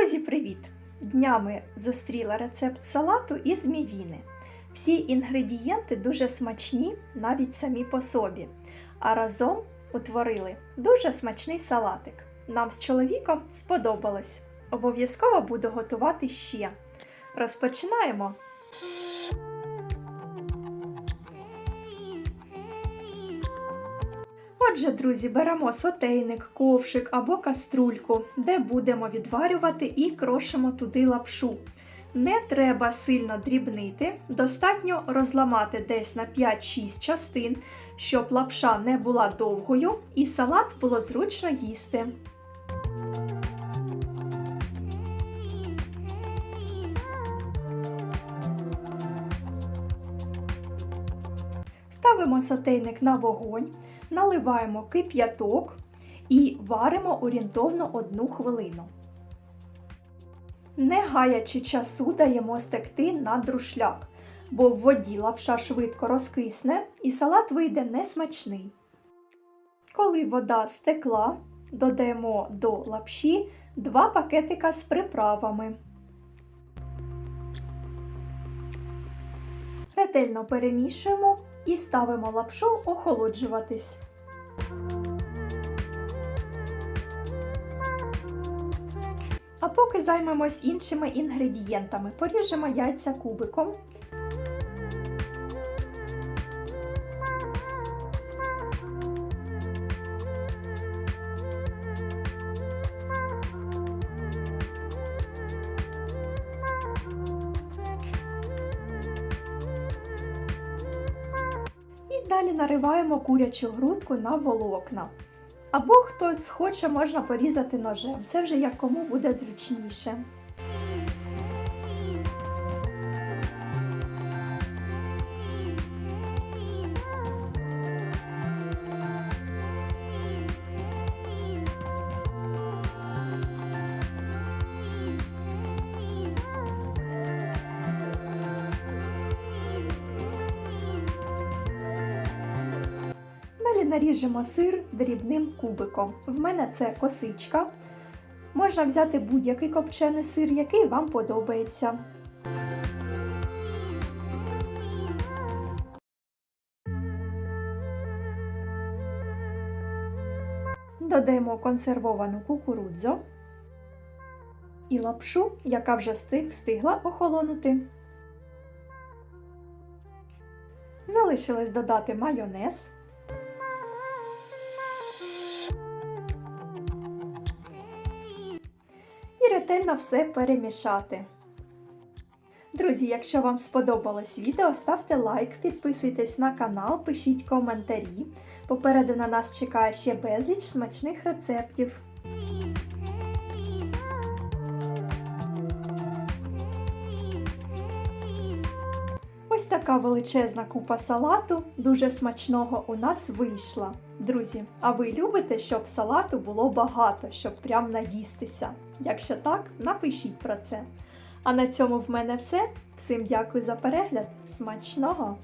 Друзі, привіт! Днями зустріла рецепт салату із мівіни. Всі інгредієнти дуже смачні, навіть самі по собі. А разом утворили дуже смачний салатик. Нам з чоловіком сподобалось. Обов'язково буду готувати ще. Розпочинаємо. Отже, друзі, беремо сотейник, ковшик або каструльку, де будемо відварювати і крошимо туди лапшу. Не треба сильно дрібнити, достатньо розламати десь на 5-6 частин, щоб лапша не була довгою і салат було зручно їсти. Ставимо сотейник на вогонь, наливаємо кип'яток і варимо орієнтовно 1 хвилину. Не гаячи часу, даємо стекти на друшляк, бо в воді лапша швидко розкисне і салат вийде несмачний. Коли вода стекла, додаємо до лапші 2 пакетика з приправами. Ретельно перемішуємо і ставимо лапшу охолоджуватись. А поки займемось іншими інгредієнтами. Поріжемо яйця кубиком. Далі нариваємо курячу грудку на волокна. Або хтось хоче, можна порізати ножем. Це вже як кому буде зручніше. Далі наріжемо сир дрібним кубиком. В мене це косичка. Можна взяти будь-який копчений сир, який вам подобається. Додаємо консервовану кукурудзу і лапшу, яка вже стиг, встигла охолонути. Залишилось додати майонез. Ретельно все перемішати. Друзі, якщо вам сподобалось відео, ставте лайк, підписуйтесь на канал, пишіть коментарі. Попереду на нас чекає ще безліч смачних рецептів. Ось така величезна купа салату, дуже смачного у нас вийшла. Друзі, а ви любите, щоб салату було багато, щоб прям наїстися? Якщо так, напишіть про це. А на цьому в мене все. Всім дякую за перегляд. Смачного!